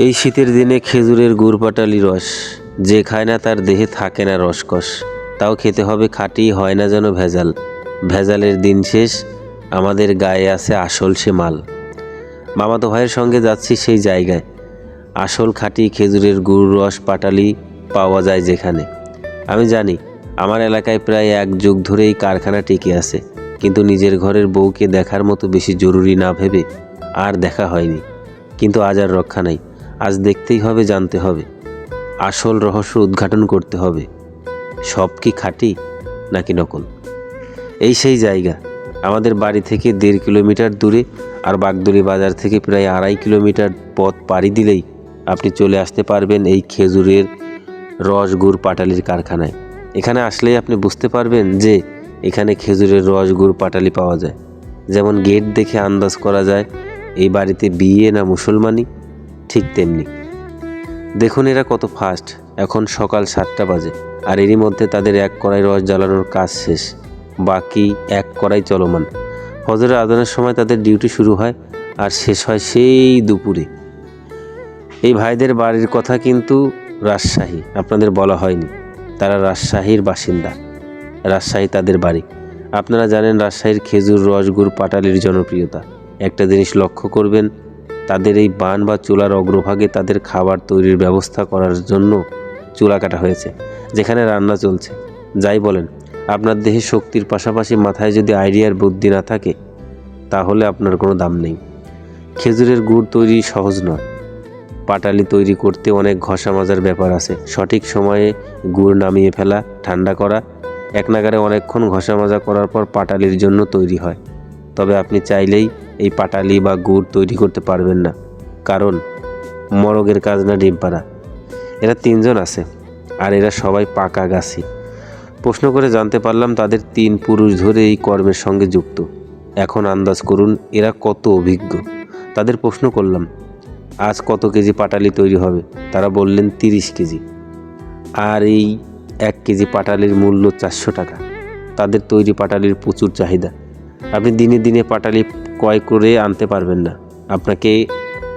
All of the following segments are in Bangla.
এই শীতের দিনে খেজুরের গুড় পাটালি রস। যে খায় না তার দেহে থাকে না রসকস। তাও খেতে হবে খাঁটি, হয় না যেন ভেজাল। ভেজালের দিন শেষ, আমাদের গায়ে আছে আসল সে মাল। মামাতো ভাইয়ের সঙ্গে যাচ্ছি সেই জায়গায়। আসল খাঁটি খেজুরের গুড়, রস, পাটালি পাওয়া যায় যেখানে। আমি জানি, আমার এলাকায় প্রায় এক যুগ ধরে এই কারখানা টিকে আছে। কিন্তু নিজের ঘরের বউকে দেখার মতো বেশি জরুরি না ভেবে আর দেখা হয়নি। কিন্তু আজ আর রক্ষা নাই। আজ দেখতেই হবে, জানতে হবে। আসল রহস্য উদ্ঘাটন করতে হবে। সব কি খাঁটি নাকি নকল? এই সেই জায়গা। আমাদের বাড়ি থেকে দেড় কিলোমিটার দূরে আর বাগদুলি বাজার থেকে প্রায় আড়াই কিলোমিটার পথ পাড়ি দিলেই আপনি চলে আসতে পারবেন এই খেজুরের রস গুড় পাটালির কারখানায়। এখানে আসলেই আপনি বুঝতে পারবেন যে এখানে খেজুরের রস গুড় পাটালি পাওয়া যায়। যেমন গেট দেখে আন্দাজ করা যায়, এই বাড়িতে বিয়ে না মুসলমানি? ঠিক তেমনি। দেখুন এরা কত ফাস্ট এখন সকাল সাতটা বাজে, আর এরই মধ্যে তাদের এক কড়াই রস জ্বালানোর কাজ শেষ। বাকি এক কড়াই চলমান। ফজরের আদানের সময় তাদের ডিউটি শুরু হয়, আর শেষ হয় সেই দুপুরে। এই ভাইদের বাড়ির কথা কিন্তু রাজশাহী, আপনাদের বলা হয়নি। তারা রাজশাহীর বাসিন্দা। রাজশাহী তাদের বাড়ি। আপনারা জানেন রাজশাহীর খেজুর রসগুড় পাটালির জনপ্রিয়তা। একটা জিনিস লক্ষ্য করবেন তাদের এই বান বা চুলার অগ্রভাগে তাদের খাবার তৈরির ব্যবস্থা করার জন্য চুলা কাটা হয়েছে, যেখানে রান্না চলছে। যাই বলেন, আপনার দেহে শক্তির পাশাপাশি মাথায় যদি আইডিয়ার বুদ্ধি না থাকে, তাহলে আপনার কোনো দাম নেই। খেজুরের গুড় তৈরি সহজ নয়। পাটালি তৈরি করতে অনেক ঘষা মাজার ব্যাপার আছে। সঠিক সময়ে গুড় নামিয়ে ফেলা, ঠান্ডা করা, এক নাগারে অনেকক্ষণ ঘষা মাজা করার পর পাটালির জন্য তৈরি হয়। তবে আপনি চাইলেই এই পাটালি বা গুড় তৈরি করতে পারবেন না। কারণ মরগের কাজ না ডিম পাড়া। এরা তিনজন আছে, আর এরা সবাই পাকা গাছি। প্রশ্ন করে জানতে পারলাম তাদের তিন পুরুষ ধরে এই কর্মের সঙ্গে যুক্ত। এখন আন্দাজ করুন, এরা কত অভিজ্ঞ। তাদের প্রশ্ন করলাম, আজ কত কেজি পাটালি তৈরি হবে? তারা বললেন, তিরিশ কেজি। আর এই এক কেজি পাটালির মূল্য চারশো টাকা। তাদের তৈরি পাটালির প্রচুর চাহিদা। আপনি দিনে দিনে পাটালি ক্রয় করে আনতে পারবেন না। আপনাকে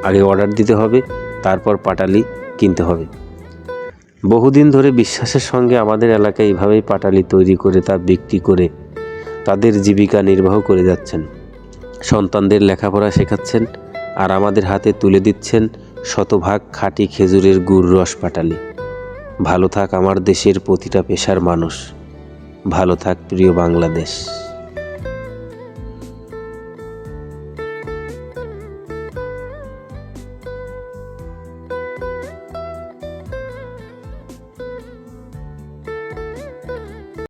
আগে অর্ডার দিতে হবে, তারপর পাটালি কিনতে হবে। বহুদিন ধরে বিশ্বাসের সঙ্গে আমাদের এলাকায় এইভাবেই পাটালি তৈরি করে তা বিক্রি করে তাদের জীবিকা নির্বাহ করে যাচ্ছেন। সন্তানদের লেখাপড়া শেখাচ্ছেন আর আমাদের হাতে তুলে দিচ্ছেন শতভাগ খাঁটি খেজুরের গুড় রস পাটালি। ভালো থাক আমার দেশের প্রতিটা পেশার মানুষ। ভালো থাক প্রিয় বাংলাদেশ।